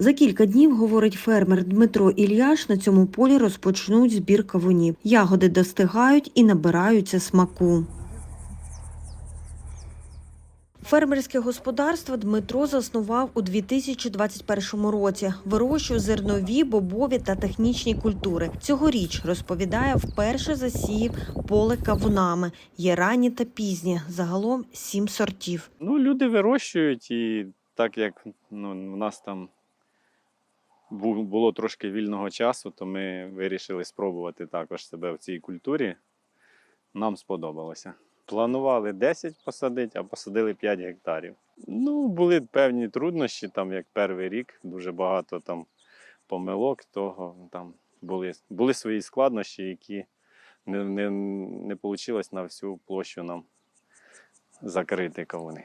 За кілька днів, говорить фермер Дмитро Ільяш, на цьому полі розпочнуть збір кавунів. Ягоди достигають і набираються смаку. Фермерське господарство Дмитро заснував у 2021 році. Вирощує зернові, бобові та технічні культури. Цьогоріч розповідає, вперше засіяв поле кавунами. Є ранні та пізні, загалом сім сортів. Ну, люди вирощують, і так як ну, у нас там було трошки вільного часу, то ми вирішили спробувати також себе в цій культурі. Нам сподобалося. Планували 10 посадити, а посадили 5 гектарів. Ну, були певні труднощі, там як перший рік, дуже багато там помилок, того там були, були свої складнощі, які не, не, не вийшло на всю площу нам закрити кавуни.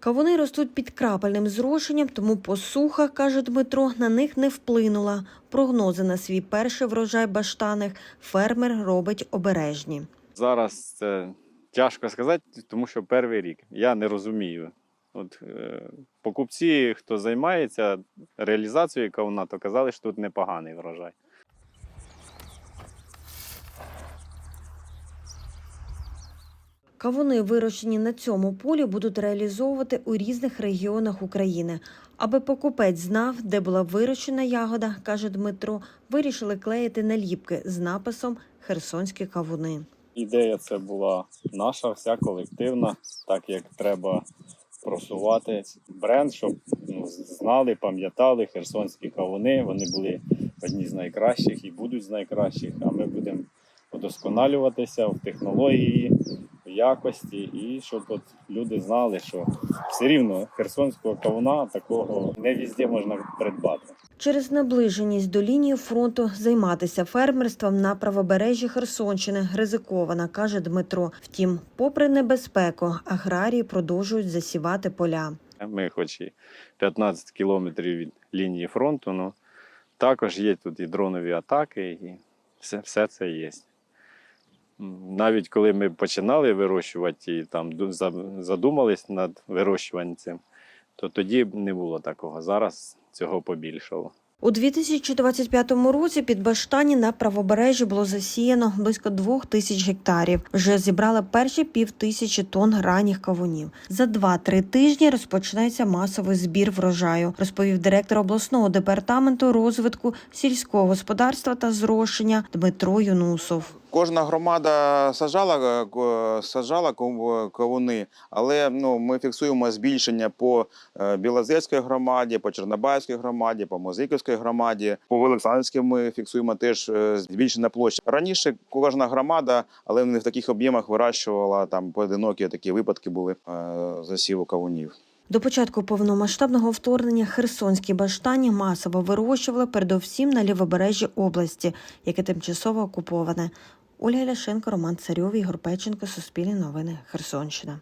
Кавуни ростуть під крапельним зрошенням, тому посуха, каже Дмитро, на них не вплинула. Прогнози на свій перший врожай баштаних фермер робить обережні. Зараз це тяжко сказати, тому що перший рік. Я не розумію. От, е, покупці, хто займається реалізацією кавуна, то казали, що тут непоганий врожай. Кавуни, вирощені на цьому полі, будуть реалізовувати у різних регіонах України. Аби покупець знав, де була вирощена ягода, каже Дмитро, вирішили клеїти наліпки з написом Херсонські кавуни. Ідея це була наша, вся колективна, так як треба просувати бренд, щоб ну, знали, пам'ятали херсонські кавуни. Вони були одні з найкращих і будуть з найкращих. А ми будемо удосконалюватися в технології, якості, і щоб от люди знали, що все рівно херсонського кавуна такого не везде можна придбати. Через наближеність до лінії фронту займатися фермерством на правобережжі Херсонщини ризиковано, каже Дмитро. Втім, попри небезпеку, аграрії продовжують засівати поля. Ми, хоч і 15 кілометрів від лінії фронту, але також є тут і дронові атаки, і все, все це є. Навіть коли ми починали вирощувати і там ду- задумались над вирощуванням цим, то тоді не було такого. Зараз цього побільшало. У 2025 році під Баштані на правобережжі було засіяно близько двох тисяч гектарів. Вже зібрали перші пів тисячі тонн ранніх кавунів. За 2-3 тижні розпочнеться масовий збір врожаю, розповів директор обласного департаменту розвитку сільського господарства та зрошення Дмитро Юнусов. Кожна громада сажала, е, сажала кавуни, але ну, ми фіксуємо збільшення по е, Білозерській громаді, по Чорнобайській громаді, по Мозиківській громаді. По Олександрівській ми фіксуємо теж е, збільшена площа. Раніше кожна громада, але не в таких об'ємах вирощувала там поодинокі такі випадки були е, засіву кавунів. До початку повномасштабного вторгнення херсонські баштані масово вирощували передовсім на лівобережжі області, яке тимчасово окуповане. Ольга Ляшенко, Роман Царьов, Ігор Печенко, Суспільні новини, Херсонщина.